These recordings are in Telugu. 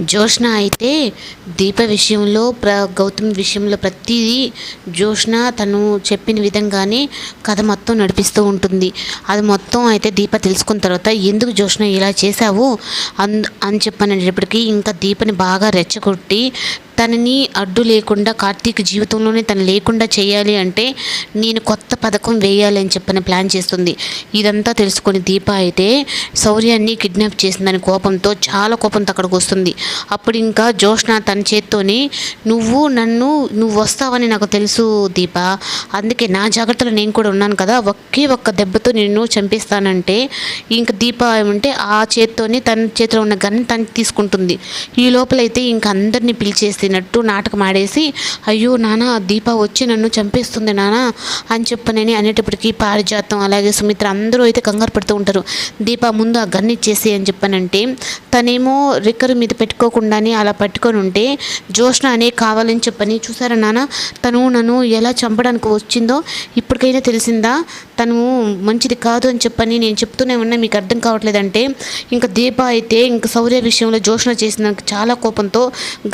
జోష్న అయితే దీప విషయంలో ప్ర గౌతమ్ విషయంలో ప్రతిదీ జోష్న తను చెప్పిన విధంగానే కథ మొత్తం నడిపిస్తూ ఉంటుంది. అది మొత్తం అయితే దీప తెలుసుకున్న తర్వాత ఎందుకు జోష్న ఇలా చేశావు? అన్ అని చెప్పనేటప్పటికీ ఇంకా దీపని బాగా రెచ్చగొట్టి తనని అడ్డు లేకుండా కార్తీక్ జీవితంలోనే తను లేకుండా చేయాలి అంటే నేను కొత్త పథకం వేయాలి అని చెప్పని ప్లాన్ చేస్తుంది. ఇదంతా తెలుసుకొని దీప అయితే శౌర్యాన్ని కిడ్నాప్ చేసిందని కోపంతో చాలా కోపంతో అక్కడికి వస్తుంది. అప్పుడు ఇంకా జోష్న తన చేత్తోని నువ్వు నన్ను నువ్వు వస్తావని నాకు తెలుసు దీప. అందుకే నా జాగ్రత్తలో నేను కూడా ఉన్నాను కదా. ఒకే ఒక్క దెబ్బతో నిన్ను చంపేస్తానంటే ఇంక దీప ఏమంటే ఆ చేత్తోని తన చేతిలో ఉన్న గన్ తను తీసుకుంటుంది. ఈ లోపలైతే ఇంక అందరినీ పిలిచేసినట్టు నాటకం ఆడేసి అయ్యో నాన్న దీప వచ్చి నన్ను చంపేస్తుంది నాన్న అని చెప్పనని అనేటప్పటికీ పారిజాతం అలాగే సుమిత్ర అందరూ అయితే కంగారు పడుతూ ఉంటారు. దీప ముందు ఆ గన్ ఇచ్చేసి అని చెప్పానంటే తనేమో రిక్కర్ మీద పెట్టుకోకుండానే అలా పట్టుకొని ఉంటే జోష్న అనే కావాలని చెప్పని చూసారా నాన్న తను నన్ను ఎలా చంపడానికి వచ్చిందో ఇప్పటికైనా తెలిసిందా? తను మంచిది కాదు అని చెప్పని నేను చెప్తూనే ఉన్నా మీకు అర్థం కావట్లేదంటే ఇంకా దీప అయితే ఇంకా శౌర్య విషయంలో జోష్న చేసిన చాలా కోపంతో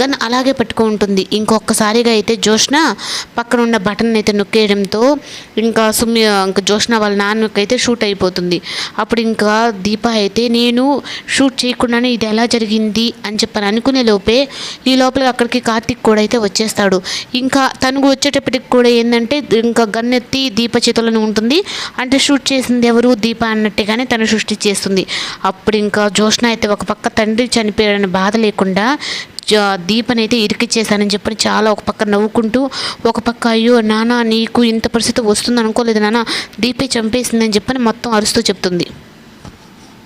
గన్ అలాగే పట్టుకో ఉంటుంది. ఇంకొకసారిగా అయితే జోష్న పక్కన ఉన్న బటన్ అయితే నొక్కేయడంతో ఇంకా సుమ్య ఇంకా జోష్న వాళ్ళ నాన్నకైతే షూట్ అయిపోతుంది. అప్పుడు ఇంకా దీప అయితే నేను షూట్ చేయకుండానే ఇది ఎలా జరిగింది? అని చెప్పని అనుకునే లోపే ఈ లోపల అక్కడికి కార్తిక్ కూడా అయితే వచ్చేస్తాడు. ఇంకా తను వచ్చేటప్పటికి కూడా ఏంటంటే ఇంకా గన్ ఎత్తి దీప చేతులను ఉంటుంది. అంటే షూట్ చేసింది ఎవరు? దీప అన్నట్టుగానే తను సృష్టి చేస్తుంది. అప్పుడు ఇంకా జోష్న అయితే ఒక పక్క తండ్రి చనిపోయాడని బాధ లేకుండా దీపనైతే ఇరికిచ్చేసానని చెప్పి చాలా ఒక పక్క నవ్వుకుంటూ ఒక పక్క అయ్యో నాన్న నీకు ఇంత పరిస్థితి వస్తుంది అనుకోలేదు నాన్న దీపే చంపేసిందని చెప్పని మొత్తం అరుస్తూ చెప్తుంది.